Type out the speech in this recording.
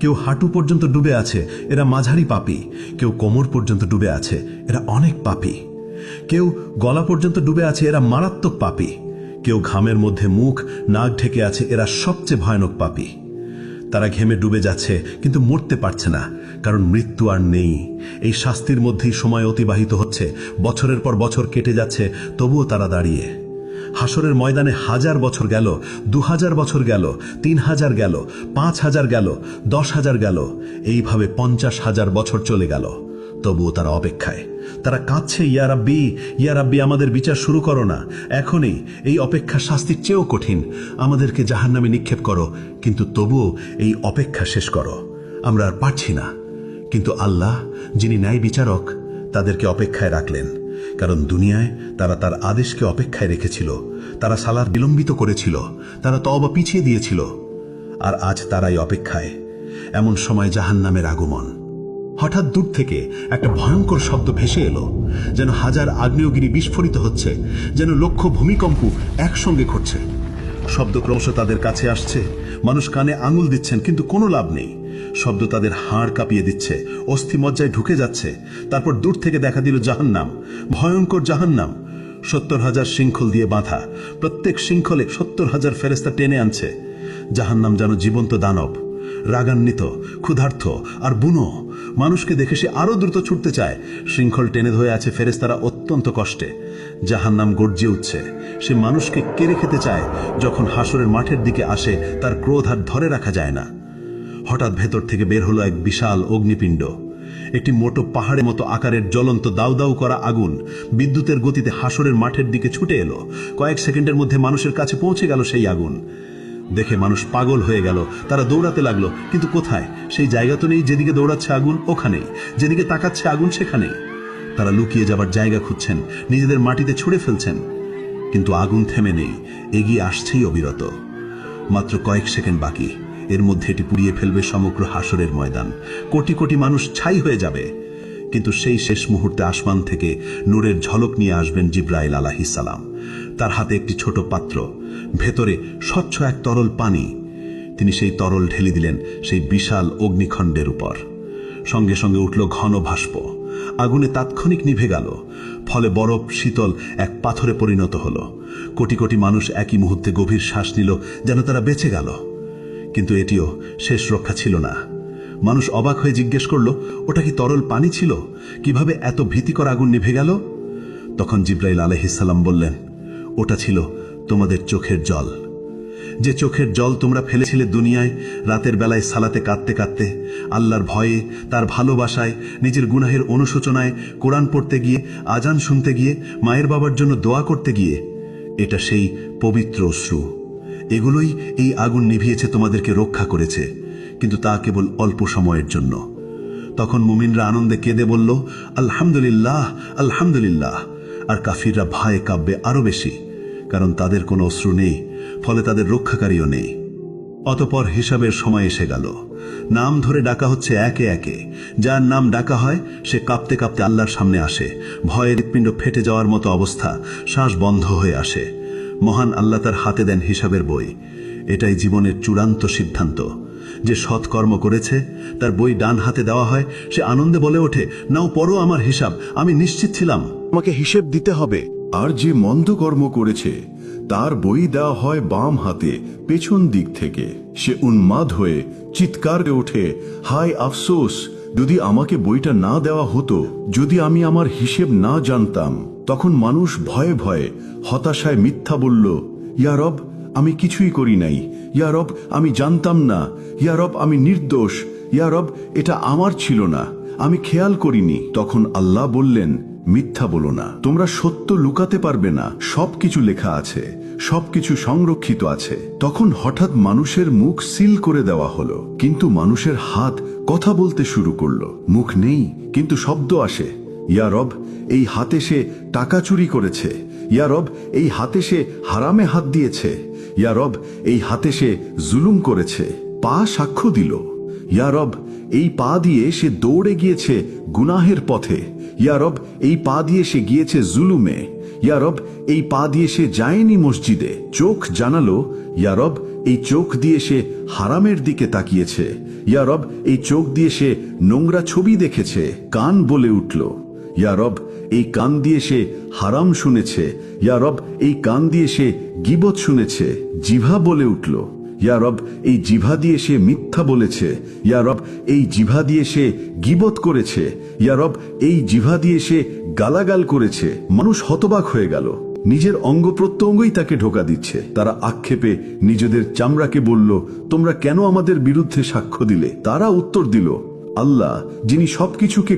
কেউ হাঁটু পর্যন্ত ডুবে আছে, এরা মাঝারি পাপী। কেউ কোমর পর্যন্ত ডুবে আছে, এরা অনেক পাপী। কেউ গলা পর্যন্ত ডুবে আছে, এরা মারাত্মক পাপী। কেউ ঘামের মধ্যে মুখ, নাক ঢেকে আছে, এরা সবচেয়ে ভয়ানক পাপী। তারা ঘেমে ডুবে যাচ্ছে, কিন্তু মরতে পারছে না, কারণ মৃত্যু আর নেই। এই শাস্তির মধ্যেই সময় অতিবাহিত হচ্ছে, বছরের পর বছর কেটে যাচ্ছে, তবুও তারা দাঁড়িয়ে। হাসরের ময়দানে হাজার বছর গেল দু হাজার বছর গেল তিন হাজার গেল পাঁচ হাজার গেল দশ হাজার গেল। এইভাবে পঞ্চাশ হাজার বছর চলে গেল। তবুও তারা অপেক্ষায়। তারা কাঁদছে ইয়ারাব্বি ইয়ারাব্বি আমাদের বিচার শুরু করো না। এখনই এই অপেক্ষা শাস্তির চেয়েও কঠিন। আমাদেরকে জাহান নামে নিক্ষেপ করো, কিন্তু তবুও এই অপেক্ষা শেষ করো। আমরা আর পারছি না। কিন্তু আল্লাহ, যিনি ন্যায় বিচারক তাদেরকে অপেক্ষায় রাখলেন। কারণ দুনিয়ায় তারা তার আদেশকে অপেক্ষায় রেখেছিল। তারা সালার বিলম্বিত করেছিল। তারা তবা পিছিয়ে দিয়েছিল। আর আজ তারাই অপেক্ষায়। এমন সময় জাহান নামের আগমন। হঠাৎ দূর থেকে একটা ভয়ঙ্কর শব্দ ভেসে এলো, যেন হাজার আগ্নেয়গিরি বিস্ফোরিত হচ্ছে, যেন লক্ষ ভূমিকম্প একসঙ্গে ঘটছে। শব্দ ক্রমশ তাদের কাছে আসছে। মানুষ কানে আঙুল দিচ্ছেন, কিন্তু কোনো লাভ নেই। শব্দ তাদের হাড় কাঁপিয়ে দিচ্ছে, অস্থিমজ্জায় ঢুকে যাচ্ছে। তারপর দূর থেকে দেখা দিল জাহান্নাম, ভয়ঙ্কর জাহান্নাম। সত্তর হাজার শৃঙ্খল দিয়ে বাঁধা, প্রত্যেক শৃঙ্খলে সত্তর হাজার ফেরেস্তা টেনে আনছে। জাহান্নাম যেন জীবন্ত দানব, রাগান্বিত ক্ষুধার্থ আর বুনো। মানুষকে দেখে সে আরও দ্রুত ছুটতে চায়। শৃঙ্খল টেনে ধরে আছে ফেরেস্তারা অত্যন্ত কষ্টে। জাহান্নাম গর্জিয়ে উঠছে। সে মানুষকে কেড়ে খেতে চায়, যখন হাসরের মাঠের দিকে আসে, তার ক্রোধ আর ধরে রাখা যায় না। হঠাৎ ভেতর থেকে বের হলো এক বিশাল অগ্নিপিণ্ড। একটি মোটো পাহাড়ের মতো আকারের জ্বলন্ত দাউ দাউ করা আগুন বিদ্যুতের গতিতে হাসরের মাঠের দিকে ছুটে এলো। কয়েক সেকেন্ডের মধ্যে মানুষের কাছে পৌঁছে গেল সেই আগুন। দেখে মানুষ পাগল হয়ে গেল। তারা দৌড়াতে লাগল, কিন্তু কোথায়? সেই জায়গা তো নেই যেদিকে দৌড়াচ্ছে আগুন, ওখানেই। যেদিকে তাকাচ্ছে আগুন, সেখানেই। তারা লুকিয়ে যাবার জায়গা খুঁজছেন, নিজেদের মাটিতে ছুঁড়ে ফেলছেন। কিন্তু আগুন থেমে নেই, এগিয়ে আসছেই অবিরত। মাত্র কয়েক সেকেন্ড বাকি। এর মধ্যে এটি পুড়িয়ে ফেলবে সমগ্র হাসরের ময়দান। কোটি কোটি মানুষ ছাই হয়ে যাবে। কিন্তু সেই শেষ মুহূর্তে আসমান থেকে নূরের ঝলক নিয়ে আসবেন জিব্রাইল আলাহিসাল্লাম তার হাতে একটি ছোট পাত্র, ভেতরে স্বচ্ছ এক তরল পানি। তিনি সেই তরল ঢেলে দিলেন সেই বিশাল অগ্নিখণ্ডের উপর। সঙ্গে সঙ্গে উঠল ঘন ভাস্প। আগুনে তাৎক্ষণিক নিভে গেল। ফলে বরফ, শীতল এক পাথরে পরিণত হল। কোটি কোটি মানুষ একই মুহূর্তে গভীর শ্বাস নিল যেন তারা বেঁচে গেল। কিন্তু এটিও শেষ রক্ষা ছিল না। মানুষ অবাক হয়ে জিজ্ঞেস করল, ওটা কি তরল পানি ছিল? কীভাবে এত ভীতিকর আগুন নিভে গেল? তখন জিব্রাইল আলহিসাল্লাম বললেন, ওটা ছিল তোমাদের চোখের জল। যে চোখের জল তোমরা ফেলেছিলে দুনিয়ায়, রাতের বেলায় সালাতে কাঁদতে কাঁদতে, আল্লাহর ভয়ে, তার ভালোবাসায়, নিজের গুনাহের অনুশোচনায়, কোরআন পড়তে গিয়ে আজান শুনতে গিয়ে, মায়ের বাবার জন্য দোয়া করতে গিয়ে, এটা সেই পবিত্র অশ্রু। এগুলোই এই আগুন নিভিয়েছে তোমাদেরকে রক্ষা করেছে, কিন্তু তা কেবল অল্প সময়ের জন্য। তখন মুমিনরা আনন্দে কেঁদে বলল, আলহামদুলিল্লাহ আলহামদুলিল্লাহ। আর কাফিররা ভয়ে কাব্যে আরও বেশি, কারণ তাদের কোনো অশ্রু নেই, ফলে তাদের রক্ষাকারীও নেই। অতপর হিসাবের সময় এসে গেল। নাম ধরে ডাকা হচ্ছে একে একে। যার নাম ডাকা হয়, সে কাঁপতে কাঁপতে আল্লাহর সামনে আসে। ভয়ে হৃৎপিণ্ড ফেটে যাওয়ার মতো অবস্থা, শ্বাস বন্ধ হয়ে আসে। মহান আল্লাহ তার হাতে দেন হিসাবের বই। এটাই জীবনের চূড়ান্ত সিদ্ধান্ত। যে সৎকর্ম করেছে, তার বই ডান হাতে দেওয়া হয়, সে আনন্দে বলে ওঠে, নাও পড়ো আমার হিসাব, আমি নিশ্চিত ছিলাম। আমাকে হিসেব দিতে হবে। আর যে মন্দ কর্ম করেছে, তার বই দেওয়া হয় বাম হাতে, পেছন দিক থেকে। সে উন্মাদ হয়ে চিৎকার করে ওঠে, হায় আফসোস, যদি আমাকে বইটা না দেওয়া হতো, যদি আমি আমার হিসেব না জানতাম। তখন মানুষ ভয়ে ভয়ে হতাশায় মিথ্যা বলল ইয়ারব আমি কিছুই করি নাই। ইয়ারব আমি জানতাম না। ইয়ারব আমি নির্দোষ। ইয়ারব এটা আমার ছিল না। আমি খেয়াল করিনি। তখন আল্লাহ বললেন, মিথ্যা বলো না। তোমরা সত্য লুকাতে পারবে না। সবকিছু লেখা আছে। সবকিছু সংরক্ষিত আছে। তখন হঠাৎ মানুষের মুখ সিল করে দেওয়া হলো। কিন্তু মানুষের হাত কথা বলতে শুরু করল। মুখ নেই, কিন্তু শব্দ আসে। ইয়ারব এই হাতে সে টাকা চুরি করেছে। ইয়ারব এই হাতে সে হারামে হাত দিয়েছে। ইয়ারব এই হাতে সে জুলুম করেছে। পা সাক্ষ্য দিল। ইয়ারব এই পা দিয়ে সে দৌড়ে গিয়েছে গুনাহের পথে। ইয়ারব এই পা দিয়ে সে গিয়েছে জুলুমে। ইয়ারব এই পা দিয়ে সে যায়নি মসজিদে। চোখ জানালো। ইয়ারব এই চোখ দিয়ে সে হারামের দিকে তাকিয়েছে। ইয়ারব এই চোখ দিয়ে সে নোংরা ছবি দেখেছে। কান বলে উঠল। ইয়া রব, এই কান দিয়ে সে হারাম শুনেছে। ইয়া রব, এই কান দিয়ে সে গিবত শুনেছে। জিভা বলে উঠল। ইয়া রব, এই জিভা দিয়ে সে মিথ্যা বলেছে। ইয়া রব, এই জিভা দিয়ে সে গিবত করেছে। ইয়া রব, এই জিভা দিয়ে সে গালাগাল করেছে। মানুষ হতবাক হয়ে গেল। নিজের অঙ্গ প্রত্যঙ্গই তাকে ঢোকা দিচ্ছে। তারা আক্ষেপে নিজেদের চামড়াকে বলল, তোমরা কেন আমাদের বিরুদ্ধে সাক্ষ্য দিলে? তারা উত্তর দিল, আল্লাহ, যিনি সবকিছুকে